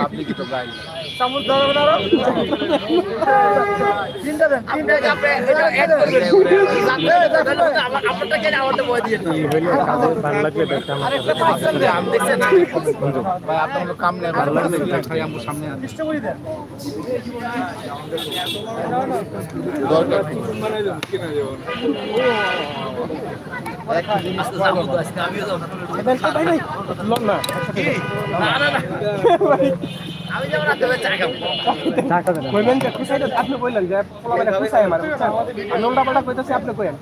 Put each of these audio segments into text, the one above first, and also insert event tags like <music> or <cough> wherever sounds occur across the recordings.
আপনি কি তো গাড়ি চামচ না। <laughs> কইবেন যে খুশাইতে আপনি কইলেন যে পোলাবেলা খুশাই আমার। আমি উল্টা পাল্টা কইতাছি আপনি কইেন।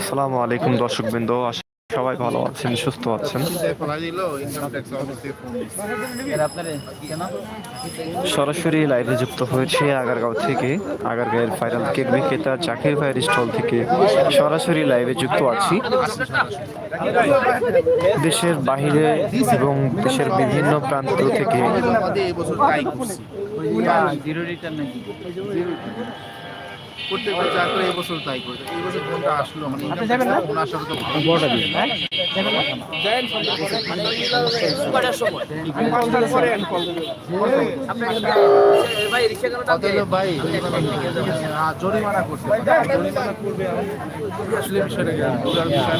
আসসালামু আলাইকুম দর্শকবৃন্দ আশা সবাই ভালো আছেন সুস্থ আছেন? সরাসরি লাইভে যুক্ত হয়েছে আগারগাঁও থেকে। আগারগাঁয়ের ভাইরাল কেক বিক্রেতা জাকির ভাইয়ের স্টল থেকে সরাসরি লাইভে যুক্ত আছি। দেশের বাহিরে এবং দেশের বিভিন্ন প্রান্ত থেকে প্রত্যেক বছর যা করে এবছর তাই করে এই বছর কোনটা আসলো মানে কোন আসার তো হ্যাঁ, জরিমানা করছে জরিমানা করবে আসলে বিষয়টা? বিষয়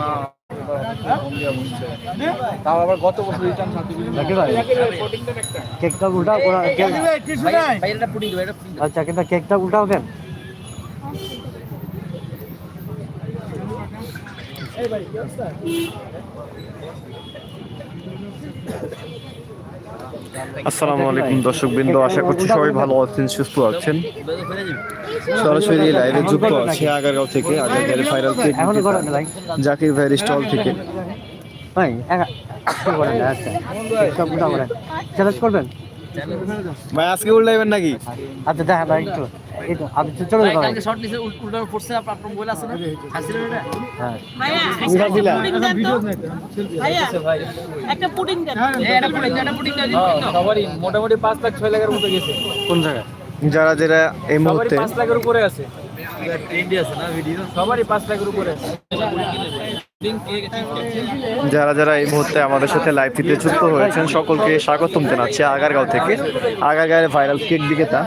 না। তাও আবার গত বছর রিটার্ন কেকটা উল্টা আচ্ছা কিন্তু কেকটা উল্টাও দেন আসসালামু আলাইকুম দর্শকবৃন্দ। আশা করছি সবাই ভালো আছেন সুস্থ আছেন। সরাসরি লাইভে যুক্ত আছে আগারগাঁও থেকে আগারগাঁও ফাইনাল কেক ভাই। জাকির ভাইয়ের স্টল থেকে। ভাই আচ্ছা। চ্যালেঞ্জ করবেন? ভাই আজকে উল্টাইবেন নাকি? আচ্ছা দেখা ভাই একটু হ্যাঁ। মোটামুটি পাঁচ লাখ ছয় লাখের মতো গেছে। কোন জায়গায়? যারা যারা এই মুহূর্তে পাঁচ লাখের উপরে আছে। ট্রেন্ডি আছে না ভিডিও সবারই পাঁচ লাখের উপরে আছে। যারা যারা এই মুহূর্তে আমাদের সাথে লাইভ টিতে যুক্ত হয়েছেন সকলকে স্বাগতম জানাচ্ছি আগারগাঁও থেকে। আগারগাঁয়ের ভাইরাল কেক বিক্রেতা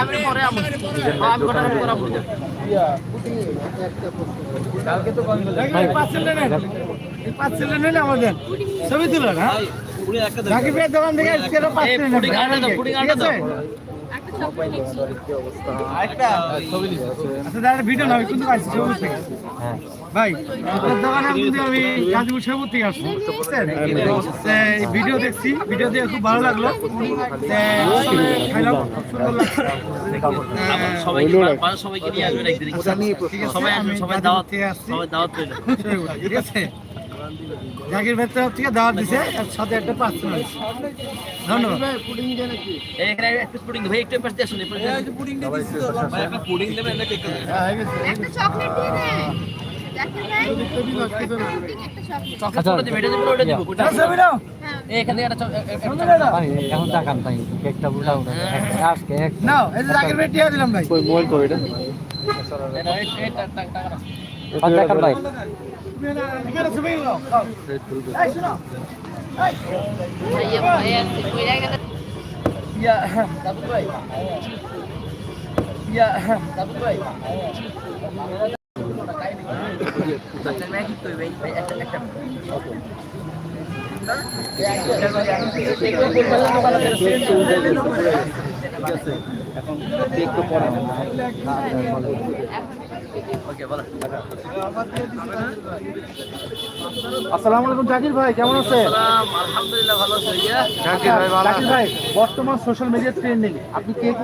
আমি পরে আমু আমি ঘণ্টা পরে ভাই আপনার দোকানে কিন্তু আমি গাজীপুর শেরপুর থেকে আসছি বুঝছেন ভিডিও দেখছি ভিডিও দেখে খুব ভালো লাগল সবাইকে নিয়ে সবাই সবাই দাওয়াত সবাই দাওয়াত ঠিক আছে। জাকির ভাই তরফ থেকে দাওয়াত দিছে আর সাথে একটা পার্সেল আছে ধন্যবাদ। এখানে না। নাও এখানে তাকান ভাই কেকটা উল্টা উল্টা আজকে এক এই যে জাকির ভাই টিয়া দিলাম ভাই। মোবাইল তো এটা। টাকা ভাই। এখানে ছবি নাও এই আসসালামু আলাইকুম জাকির ভাই কেমন আছেন আলহামদুলিল্লাহ ভালো আছি জাকির ভাই বর্তমান সোশ্যাল মিডিয়া ট্রেন্ডিং আপনি কেক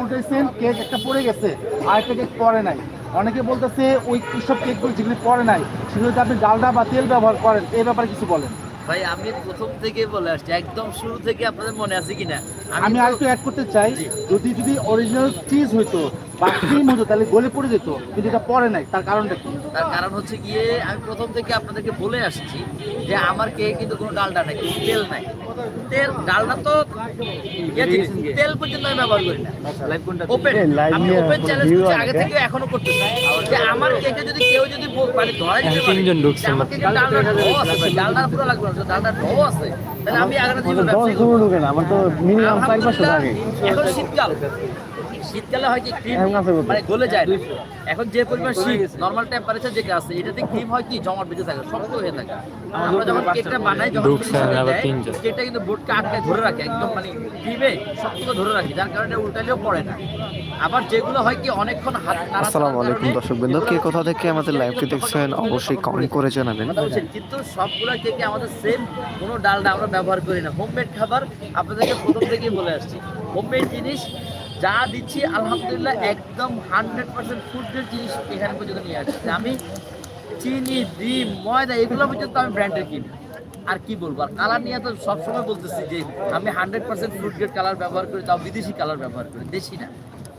কেক একটা পড়ে গেছে আর একটা কেক পড়ে নাই। অনেকে বলতেছে ওই সব কেকগুলো যেগুলি পড়ে নাই সেগুলোতে আপনি ডালডা বা তেল ব্যবহার করেন এই ব্যাপারে কিছু বলেন। ভাই আমি প্রথম থেকে বলে আসছি একদম শুরু থেকে আপনাদের মনে আছে কিনা? আমি আরেকটু অ্যাড করতে চাই যদি যদি অরিজিনাল চিজ হইতো বা ক্রিম তাহলে গলে পড়ে যেত কিন্তু এটা পড়ে নাই তার কারণটা কি? তার কারণ হচ্ছে গিয়ে আমি প্রথম থেকে আপনাদেরকে বলে আসছি যে আমার কে কিন্তু কোনো ডালডা নাই তেল নাই। তেল ডালডা তো ইয়ে তেল পর্যন্ত আমি ব্যবহার করি না। ওপেন আমি ওপেন চ্যালেঞ্জ করছি আগে থেকে এখনও যে আমার কেকে যদি কেউ যদি মানে দিতে পারে তিনজন ঢুকছে যে আমার ঢো আছে ডালডা পুরো লাগবে না ঢো আছে। তাহলে আমি আগে জীবন আমার তো মিনিমাম এখন শীতকাল। শীতকালে হয় কি ক্রিম এখন আছে কত? মানে গলে যায়। না। এখন যে পরিমাণ শীত নর্মাল টেম্পারেচার যেটা আছে এটাতে ক্রিম হয় কি? জমাট বেঁধে থাকে শক্ত হয়ে থাকে। আমরা যখন কেকটা বানাই যখন। কেকটা কিন্তু বোর্ডকে আটকায় ধরে রাখে একদম মানে ক্রিমে শক্ত করে ধরে রাখে যার কারণে উল্টালেও পড়ে না। আবার যেগুলো হয় কি অনেকক্ষণ হাত আসসালামু আলাইকুম দর্শক বৃন্দ। কে কোথা থেকে আমাদের লাইভটি দেখছেন অবশ্যই কমেন্ট করে জানাবেন। কিন্তু সবগুলো কেকে আমাদের সেম কোনো ডালডা আমরা ব্যবহার করি না। হোমমেড খাবার আপনাদেরকে প্রথম থেকেই বলে আসছি। হোমমেড জিনিস যা দিচ্ছি, আলহামদুলিল্লাহ, একদম হান্ড্রেড পার্সেন্ট ফুডের জিনিস এখানে পর্যন্ত নিয়ে আসছি। আমি চিনি, ডিম, ময়দা, এগুলো পর্যন্ত আমি ব্র্যান্ডের কিনি। আর কি বলব? আর কালার নিয়ে তো সবসময় বলতেছি যে আমি hundred percent food grade colour ব্যবহার করি, তাও বিদেশি কালার ব্যবহার করি, দেশি না।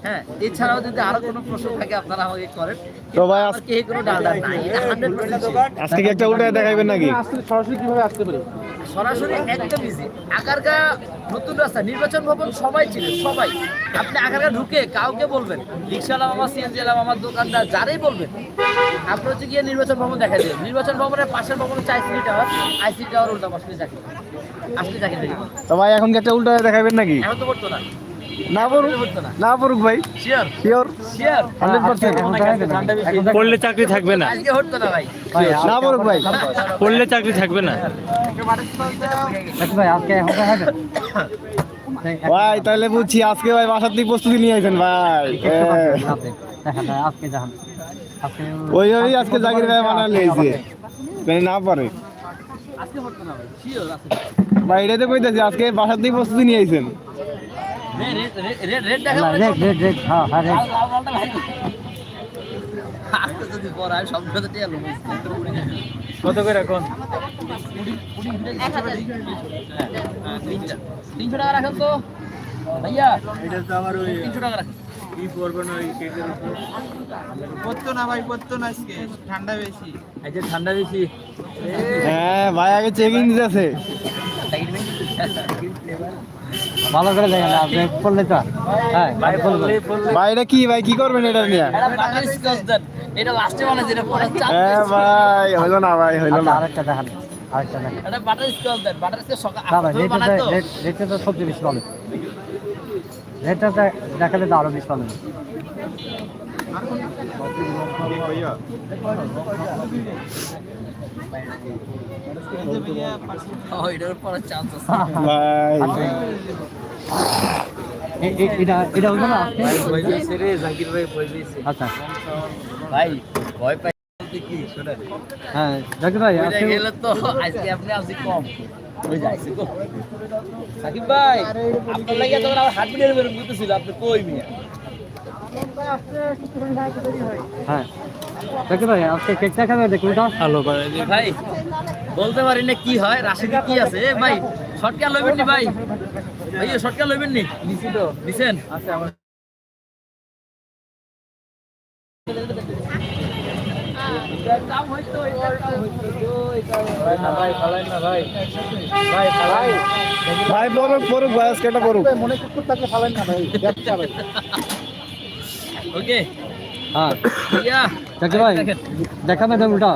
হ্যাঁ এছাড়াও যদি আরও কোনো প্রশ্ন থাকে আপনারা আমাকে করেন। তো ভাই, আমার কোনো ডালডা নাই আজকে কি একটা উল্টে দেখাইবেন নাকি সরাসরি কীভাবে আসতে পারি সরাসরি একদম ইজি আগারগা নতুন রাস্তা নির্বাচন ভবন সবাই ছিল সবাই। আপনি আগারগা ঢুকে কাউকে বলবেন রিক্সাওয়ালা মামা সিএনজি আমার দোকানদার যারাই বলবেন আপনি হচ্ছে গিয়ে নির্বাচন ভবন দেখা দেবেন। নির্বাচন ভবনের পাশের ভবন হচ্ছে আইসিডি টাওয়ার আইসিডি টাওয়ার উল্টা আসলে চাকরি আসলে চাকরি তো ভাই এখন কি একটা উল্টে দেখাইবেন নাকি? এখন তো পড়তো না না পড়ুক না পড়ুক ভাই শিওর শিওর পড়লে চাকরি থাকবে না। আজকে না ভাই। ভাই, পড়ুক ভাই। পড়লে চাকরি থাকবে না। ভাই তাহলে বুঝছি আজকে ভাই বাসার থেকে প্রস্তুতি নিয়ে আইছেন ভাই। আজকে ওই ওই আজকে জাকির ভাই বানালে লেগেছে না পারে। আজকে ভাই। তো কইতেছি আজকে বাসার থেকে প্রস্তুতি নিয়ে আইছেন। কত করে এখন? তিনশো। টাকা রাখেন তো। ভাইয়া এটা তো আমার ওই তিনশো টাকা রাখেন। করতো না ভাই করতো না আজকে। ঠান্ডা বেশি। এই যে ঠান্ডা বেশি। হ্যাঁ ভাই আগে চেকিং দিতেছে। ভালো করে দেখেন আপনি পড়লে তো হ্যাঁ ভাই এটা কি ভাই? কি করবেন এটা নিয়ে? এটা বাঙালি স্কচ দেন। এটা লাস্টে মানে যেটা পড়া হ্যাঁ ভাই হইল না ভাই হইল আচ্ছা না। আরেকটা দেখান আরেকটা দেখান। এটা বাটার স্কচ দেন বাটার স্কচ সকাল না ভাই আপনারা রেটটা তো। রেট রেটটা তো সবচেয়ে বেশি পাবে রেটটা দেখালে তো আরও বেশি ও হ্যাঁ জাকির ভাই গেলে তো আজকে আপনি আজকে কম সাকিব ভাই আপনার লাগে তখন আমার হাত মিলিয়ে বেরোন করতেছিল আপনি কই মিয়া হ্যাঁ জাকির ভাই আজকে কেকটা খাবে দেখুন তো আলো ভাই। বলতে পারি না কি হয় রাশিদে কি আছে? এ ভাই শর্টকাট লইবেন নি ভাই? ভাই শর্টকাট লইবেন নি? নিছি তো। দিছেন আচ্ছা আমার। এটা কাম ভাই না ভাই ফালাই না ভাই। ভাই ফালাই ভাই পড়ুক পড়ুক ভাই আজকে এটা পড়ুক। মনে কুকুর থাকলে ফালেন না ভাই ওকে। হ্যাঁ। ভাই? তো উল্টা।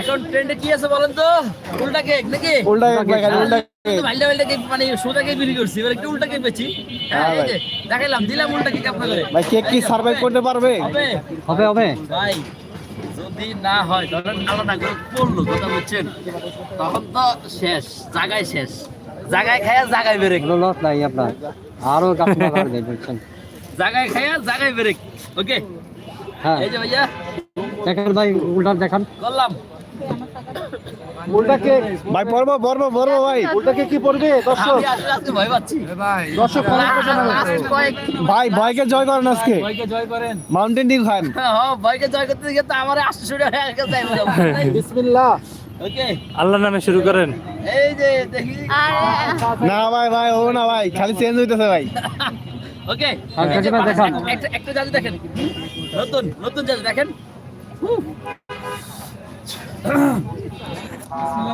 এখন ট্রেন্ডে কি আছে বলেন তো? উল্টা কেক নাকি? উল্টা কেক উল্টা কেক কেক মানে সোজা কেক বিক্রি করছি। এবার একটু উল্টা কেক বেচি। হ্যাঁ এই যে দেখাইলাম দিলাম উল্টা কেক আপনাদের। ভাই কেক কি সার্ভাইভ করতে পারবে? হবে? হবে হবে। ভাই যদি না হয় ধরেন আলাদা করে পড়ল কথা বুঝছেন? তখন তো শেষ জায়গায় শেষ। জায়গায় খায়া জায়গায় বেরেক এগুলো লস নাই আপনার। আরও <laughs> জায়গায় খায়া জায়গায় বেরেক ওকে হ্যাঁ। এই যে ভাইয়া। দেখেন ভাই উল্টা দেখান। করলাম। উল্টা ভাই পড়ব পড়ব পড়ব ভাই। উল্টা কি পড়বে দর্শক। আমি আসলে আজকে ভয় পাচ্ছি। দর্শক কমেন্ট করতে না Last কয়েক ভাই ভয়কে জয় করেন আজকে। ভাইকে জয় করেন। মাউন্টেন ডিউ খান। হ্যাঁ ভয়কে জয় করতে গিয়ে তো আমার <laughs> বিসমিল্লাহ। আল্লাহর নামে শুরু করেন। এই যে দেখি। না ভাই ভাই ও না ভাই খালি চেঞ্জ হইতেছে ভাই। <laughs> ওকে। একটা একটা জাদু দেখেন। নতুন নতুন জাদু দেখেন।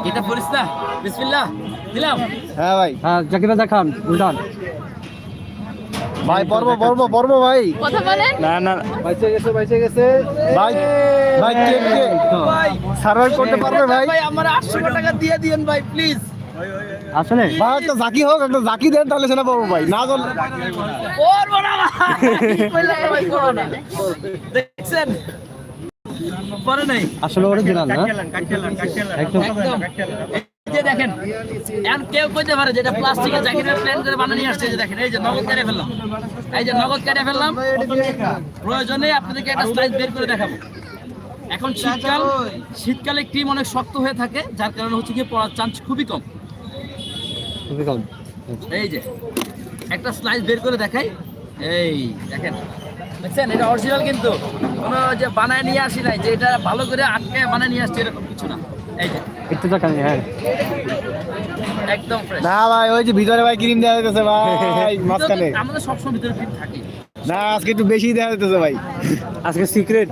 এটা পড়িস না। বিসমিল্লাহ। দিলাম। হ্যাঁ ভাই। হ্যাঁ জাকির দেখান উল্টান। ভাই পর্ব পর্ব পর্ব ভাই। কথা বলেন। না না। বাইচে গেছে বাইচে গেছে। ভাই ভাই কে কে? ভাই। সার্ভাইভ করতে পারবে ভাই? ভাই আমার আটশো টাকা দিয়ে দিয়েন ভাই প্লিজ। আসলে? ভাই একটা জাকি হোক একটা জাকি দেন তাহলে সেটা পাবো ভাই। না চল করব না ভাই। কইলাম না ভাই, করব না। দেখছেন পরে নাই আসলে না একদম। একদম যে দেখেন এখন কেউ কইতে পারে যেটা প্লাস্টিকের করে আসছে। যে দেখেন এই যে নগদ কেটে ফেললাম। এই যে নগদ কেটে ফেললাম। প্রয়োজনে আপনাদেরকে একটা স্লাইস বের করে দেখাবো। এখন শীতকাল শীতকালে ক্রিম অনেক শক্ত হয়ে থাকে যার কারণে হচ্ছে কি পড়ার চান্স খুবই কম। এই যে একটা স্লাইস বের করে দেখাই। এই দেখেন। দেখছেন এটা অরিজিনাল কিন্তু। কোনো যে বানায় নিয়ে আসি নাই যে এটা ভালো করে আটকে বানায় নিয়ে আসছে এরকম কিছু না। এই যে। একটু দেখান হ্যাঁ। একদম ফ্রেশ না ভাই ওই যে ভিতরে ভাই ক্রিম দেওয়া ভাই <laughs> মাঝখানে। আমাদের সবসময় ভিতরে ক্রিম থাকে না আজকে একটু বেশি দেওয়া ভাই। আজকে সিক্রেট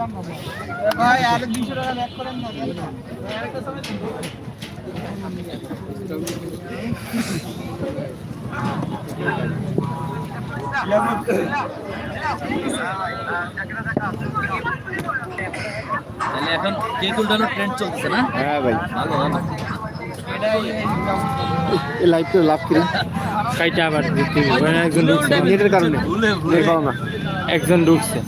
তাহলে এখন কেক উল্টানোর ট্রেন্ড চলতেছে না? হ্যাঁ ভাই। ভালো ভালো। এই লাভ করি কাইটা আবার একজন ঢুকছে। নেটের কারণে? নেট পাবো না একজন ঢুকছে।